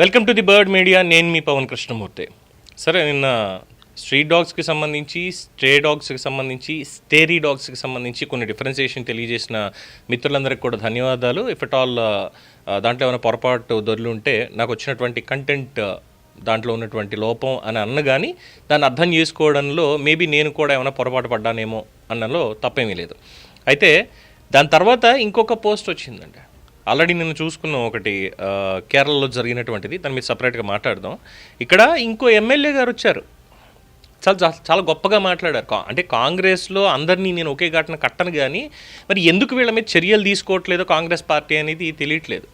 Welcome to the bird media. నేను మీ పవన్ కృష్ణమూర్తి. సరే నిన్న స్ట్రీట్ డాగ్స్కి సంబంధించి స్ట్రే డాగ్స్కి సంబంధించి స్టేరీ డాగ్స్కి సంబంధించి కొన్ని డిఫరెన్సియేషన్ తెలియజేసిన మిత్రులందరికీ కూడా ధన్యవాదాలు. ఇఫ్ ఇట్ ఆల్ దాంట్లో ఏమైనా పొరపాటు దొరులుంటే నాకు వచ్చినటువంటి కంటెంట్ దాంట్లో ఉన్నటువంటి లోపం అని అన్న కానీ దాన్ని అర్థం చేసుకోవడంలో మేబీ నేను కూడా ఏమైనా పొరపాటు పడ్డానేమో అన్నలో తప్పేమీ లేదు. అయితే దాని తర్వాత ఇంకొక పోస్ట్ వచ్చిందండి. ఆల్రెడీ నేను చూసుకున్నాం ఒకటి కేరళలో జరిగినటువంటిది. దాని మీద సపరేట్గా మాట్లాడదాం. ఇక్కడ ఇంకో ఎమ్మెల్యే గారు వచ్చారు. చాలా చాలా గొప్పగా మాట్లాడారు. కా- అంటే కాంగ్రెస్లో అందరినీ నేను ఒకే ఘటన కట్టను కానీ మరి ఎందుకు వీళ్ళ మీద చర్యలు తీసుకోవట్లేదో కాంగ్రెస్ పార్టీ అనేది తెలియట్లేదు.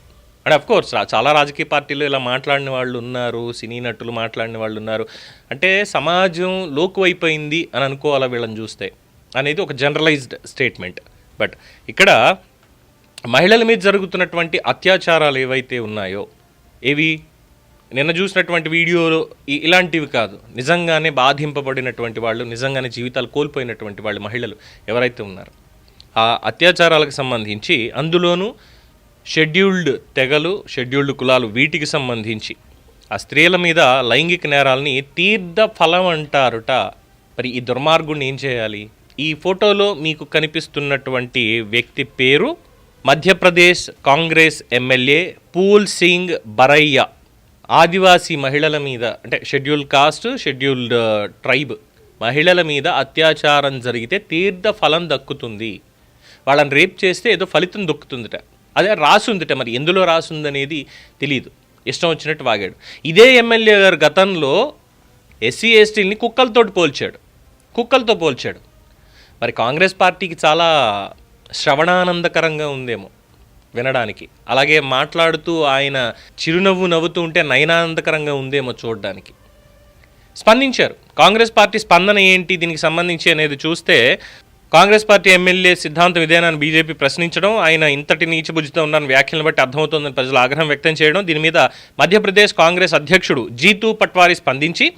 అండ్ అఫ్ కోర్స్ చాలా రాజకీయ పార్టీలు ఇలా మాట్లాడిన వాళ్ళు ఉన్నారు సినీ నటులు మాట్లాడిన వాళ్ళు ఉన్నారు. అంటే సమాజం లోకువైపోయింది అని అనుకోవాలా వీళ్ళని చూస్తే అనేది ఒక జనరలైజ్డ్ స్టేట్మెంట్ బట్ ఇక్కడ మహిళల మీద జరుగుతున్నటువంటి అత్యాచారాలు ఏవైతే ఉన్నాయో ఏవి? నిన్న చూసినటువంటి వీడియోలు ఇలాంటివి కాదు. నిజంగానే బాధింపబడినటువంటి వాళ్ళు నిజంగానే జీవితాలు కోల్పోయినటువంటి వాళ్ళు మహిళలు ఎవరైతే ఉన్నారో. ఆ అత్యాచారాలకు సంబంధించి అందులోనూ షెడ్యూల్డ్ తెగలు షెడ్యూల్డ్ కులాలు వీటికి సంబంధించి ఆ స్త్రీల మీద లైంగిక నేరాలని తీర్థ ఫలం అంటారుట. మరి ఈ దుర్మార్గుడిని ఏం చేయాలి? ఈ ఫోటోలో మీకు కనిపిస్తున్నటువంటి వ్యక్తి పేరు మధ్యప్రదేశ్ కాంగ్రెస్ ఎమ్మెల్యే పూల్ సింగ్ బరయ్య ఆదివాసీ మహిళల మీద అంటే schedule caste scheduled uh, tribe మహిళల మీద అత్యాచారం జరిగితే తీర్థ ఫలం దక్కుతుంది. వాళ్ళని రేప్ చేస్తే ఏదో ఫలితం దక్కుతుందిట. అదే రాసుందిట మరి ఎందులో రాసుందనేది తెలియదు ఇష్టం వచ్చినట్టు వాగాడు. ఇదే ఎమ్మెల్యే గారు గతంలో ఎస్సీ ఎస్టీని కుక్కలతోటి పోల్చాడు. కుక్కలతో పోల్చాడు. మరి కాంగ్రెస్ పార్టీకి చాలా శ్రవణానందకరంగా ఉందేమో వినడానికి. అలాగే మాట్లాడుతూ ఆయన చిరునవ్వు నవ్వుతూ ఉంటే నయనానందకరంగా ఉందేమో చూడడానికి. స్పందించారు. కాంగ్రెస్ పార్టీ స్పందన ఏంటి దీనికి సంబంధించి అనేది చూస్తే కాంగ్రెస్ పార్టీ ఎమ్మెల్యే సిద్ధాంతం ఇదేనని బీజేపీ ప్రశ్నించడం ఆయన ఇంతటి నీచబుజ్జితో ఉన్న వ్యాఖ్యలను బట్టి అర్థమవుతోందని ప్రజలు ఆగ్రహం వ్యక్తం చేయడం దీని మీద మధ్యప్రదేశ్ కాంగ్రెస్ అధ్యక్షుడు జీతూ పట్వారి స్పందించి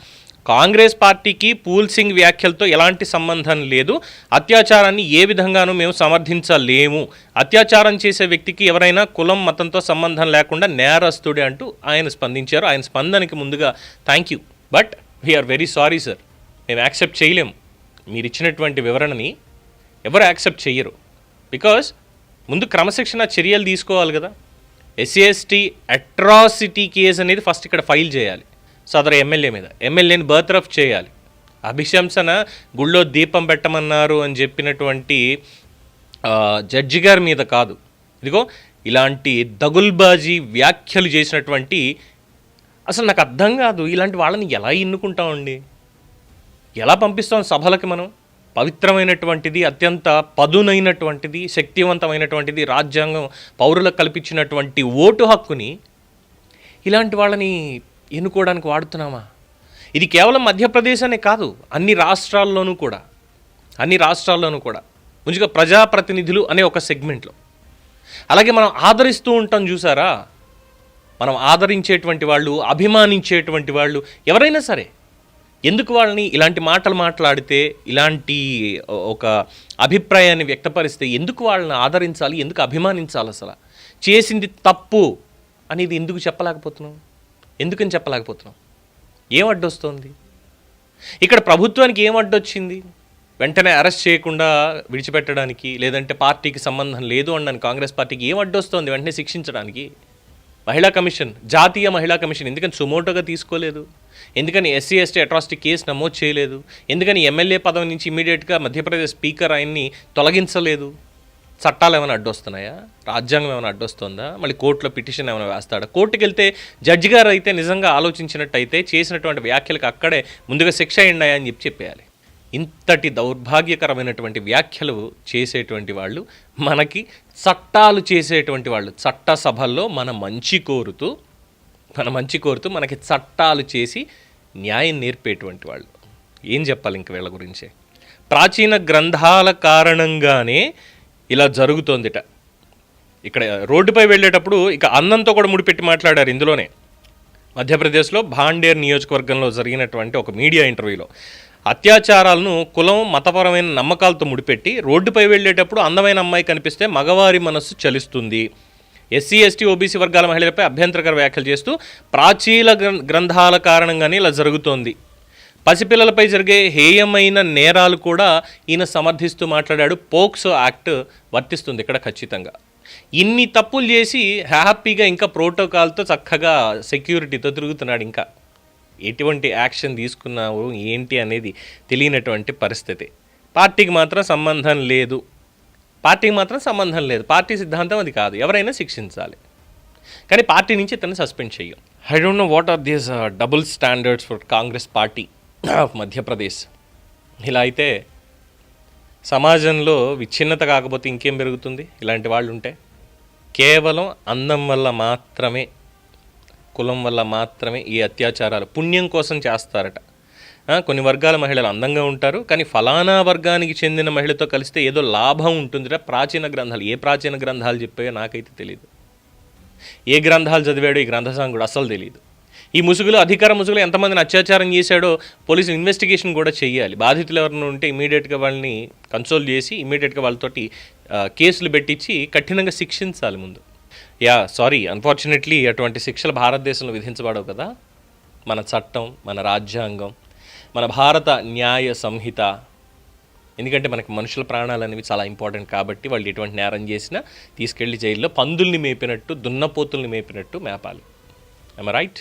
కాంగ్రెస్ పార్టీకి పూల్ సింగ్ వ్యాఖ్యలతో ఎలాంటి సంబంధం లేదు. అత్యాచారాన్ని ఏ విధంగానూ మేము సమర్థించలేము. అత్యాచారం చేసే వ్యక్తికి ఎవరైనా కులం మతంతో సంబంధం లేకుండా నేరస్తుడే అంటూ ఆయన స్పందించారు. ఆయన స్పందనకి ముందుగా thank you but we are very sorry sir మేము యాక్సెప్ట్ చేయలేము. మీరు ఇచ్చినటువంటి వివరణని ఎవరు యాక్సెప్ట్ చేయరు బికాస్ ముందు క్రమశిక్షణ చర్యలు తీసుకోవాలి కదా. ఎస్సీ ఎస్టీ అట్రాసిటీ కేసు అనేది ఫస్ట్ ఇక్కడ ఫైల్ చేయాలి. సదరు ఎమ్మెల్యే మీద. ఎమ్మెల్యేని బర్త్రఫ్ చేయాలి. అభిశంసన గుళ్ళో దీపం పెట్టమన్నారు అని చెప్పినటువంటి జడ్జి గారి మీద కాదు. ఇదిగో ఇలాంటి దగుల్బాజీ వ్యాఖ్యలు చేసినటువంటి అసలు నాకు అర్థం కాదు ఇలాంటి వాళ్ళని ఎలా ఎన్నుకుంటామండి? ఎలా పంపిస్తాం సభలకి మనం? పవిత్రమైనటువంటిది అత్యంత పదునైనటువంటిది శక్తివంతమైనటువంటిది రాజ్యాంగం పౌరులకు కల్పించినటువంటి ఓటు హక్కుని ఇలాంటి వాళ్ళని ఎన్నుకోవడానికి వాడుతున్నామా? ఇది కేవలం మధ్యప్రదేశ్ అనే కాదు అన్ని రాష్ట్రాల్లోనూ కూడా. అన్ని రాష్ట్రాల్లోనూ కూడా. ముందుగా ప్రజాప్రతినిధులు అనే ఒక సెగ్మెంట్లో. అలాగే మనం ఆదరిస్తూ ఉంటాం చూసారా? మనం ఆదరించేటువంటి వాళ్ళు అభిమానించేటువంటి వాళ్ళు ఎవరైనా సరే ఎందుకు వాళ్ళని ఇలాంటి మాటలు మాట్లాడితే ఇలాంటి ఒక అభిప్రాయాన్ని వ్యక్తపరిస్తే ఎందుకు వాళ్ళని ఆదరించాలి ఎందుకు అభిమానించాలి అసలు? చేసింది తప్పు అనేది ఎందుకు చెప్పలేకపోతున్నాం? ఎందుకని చెప్పలేకపోతున్నాం? ఏం అడ్డొస్తోంది? ఇక్కడ ప్రభుత్వానికి ఏం అడ్డొచ్చింది? వెంటనే అరెస్ట్ చేయకుండా విడిచిపెట్టడానికి లేదంటే పార్టీకి సంబంధం లేదు అన్నాను. కాంగ్రెస్ పార్టీకి ఏం అడ్డొస్తోంది వెంటనే శిక్షించడానికి? మహిళా కమిషన్ జాతీయ మహిళా కమిషన్ ఎందుకని సుమోటోగా తీసుకోలేదు? ఎందుకని ఎస్సీ ఎస్టీ అట్రాసిటీ కేసు నమోదు చేయలేదు? ఎందుకని ఎమ్మెల్యే పదవి నుంచి ఇమీడియట్గా మధ్యప్రదేశ్ స్పీకర్ ఆయన్ని తొలగించలేదు? చట్టాలు ఏమైనా అడ్డొస్తున్నాయా? రాజ్యాంగం ఏమైనా అడ్డొస్తుందా? మళ్ళీ కోర్టులో పిటిషన్ ఏమైనా వేస్తాడా? కోర్టుకి వెళ్తే జడ్జి గారు అయితే నిజంగా ఆలోచించినట్టయితే చేసినటువంటి వ్యాఖ్యలకు అక్కడే ముందుగా శిక్ష అయ్యాయని అని చెప్పి చెప్పేయాలి. ఇంతటి దౌర్భాగ్యకరమైనటువంటి వ్యాఖ్యలు చేసేటువంటి వాళ్ళు మనకి చట్టాలు చేసేటువంటి వాళ్ళు చట్ట సభల్లో మన మంచి కోరుతూ మన మంచి కోరుతూ మనకి చట్టాలు చేసి న్యాయం నేర్పేటువంటి వాళ్ళు. ఏం చెప్పాలి ఇంక వీళ్ళ గురించి? ప్రాచీన గ్రంథాల కారణంగానే ఇలా జరుగుతోందిట. ఇక్కడ రోడ్డుపై వెళ్ళేటప్పుడు ఇక అన్నంతో కూడా ముడిపెట్టి మాట్లాడారు ఇందులోనే. మధ్యప్రదేశ్లో భాండేర్ నియోజకవర్గంలో జరిగినటువంటి ఒక మీడియా ఇంటర్వ్యూలో. అత్యాచారాలను కులం మతపరమైన నమ్మకాలతో ముడిపెట్టి రోడ్డుపై వెళ్ళేటప్పుడు అందమైన అమ్మాయి కనిపిస్తే మగవారి మనస్సు చలిస్తుంది. ఎస్సీ ఎస్టీ ఓబీసీ వర్గాల మహిళలపై అభ్యంతరకర వ్యాఖ్యలు చేస్తూ ప్రాచీన గ్రం- గ్రంథాల కారణంగానే ఇలా జరుగుతోంది. పసిపిల్లలపై జరిగే హేయమైన నేరాలు కూడా ఈయన సమర్థిస్తూ మాట్లాడాడు. పోక్సో యాక్ట్ వర్తిస్తుంది ఇక్కడ ఖచ్చితంగా. ఇన్ని తప్పులు చేసి హ్యాపీగా ఇంకా ప్రోటోకాల్తో చక్కగా సెక్యూరిటీతో తిరుగుతున్నాడు ఇంకా. ఎటువంటి యాక్షన్ తీసుకున్నావు ఏంటి అనేది తెలియనటువంటి పరిస్థితి. పార్టీకి మాత్రం సంబంధం లేదు. పార్టీకి మాత్రం సంబంధం లేదు. పార్టీ సిద్ధాంతం అది కాదు. ఎవరైనా శిక్షించాలి. కానీ పార్టీ నుంచి ఇతను సస్పెండ్ చేయం I don't know what are these double standards for Congress party of Madhya Pradesh. ఇలా అయితే సమాజంలో విచ్ఛిన్నత కాకపోతే ఇంకేం పెరుగుతుంది? ఇలాంటి వాళ్ళు ఉంటే కేవలం అందం వల్ల మాత్రమే కులం వల్ల మాత్రమే ఈ అత్యాచారాలు పుణ్యం కోసం చేస్తారట. కొన్ని వర్గాల మహిళలు అందంగా ఉంటారు కానీ ఫలానా వర్గానికి చెందిన మహిళతో కలిస్తే ఏదో లాభం ఉంటుందిరా. ప్రాచీన గ్రంథాలు ఏ ప్రాచీన గ్రంథాలు చెప్పాయో నాకైతే తెలియదు ఏ గ్రంథాలు చదివాడో ఈ గ్రంథసాంగుడు అస్సలు తెలియదు ఈ ముసుగులో అధికార ముసుగులో ఎంతమందిని అత్యాచారం చేశాడో పోలీసులు ఇన్వెస్టిగేషన్ కూడా చేయాలి. బాధితులు ఎవరైనా ఉంటే ఇమీడియట్గా వాళ్ళని కన్సోల్ చేసి ఇమీడియట్గా వాళ్ళతోటి కేసులు పెట్టించి కఠినంగా శిక్షించాలి ముందు. యా సారీ అన్ఫార్చునేట్లీ అటువంటి శిక్షలు భారతదేశంలో విధించబడవు కదా. మన చట్టం మన రాజ్యాంగం మన భారత న్యాయ సంహిత. ఎందుకంటే మనకి మనుషుల ప్రాణాలు అనేవి చాలా ఇంపార్టెంట్ కాబట్టి వాళ్ళు ఎటువంటి నేరం చేసినా తీసుకెళ్ళి జైల్లో పందుల్ని మేపినట్టు దున్నపోతుల్ని మేపినట్టు మేపాలి. ఐమ రైట్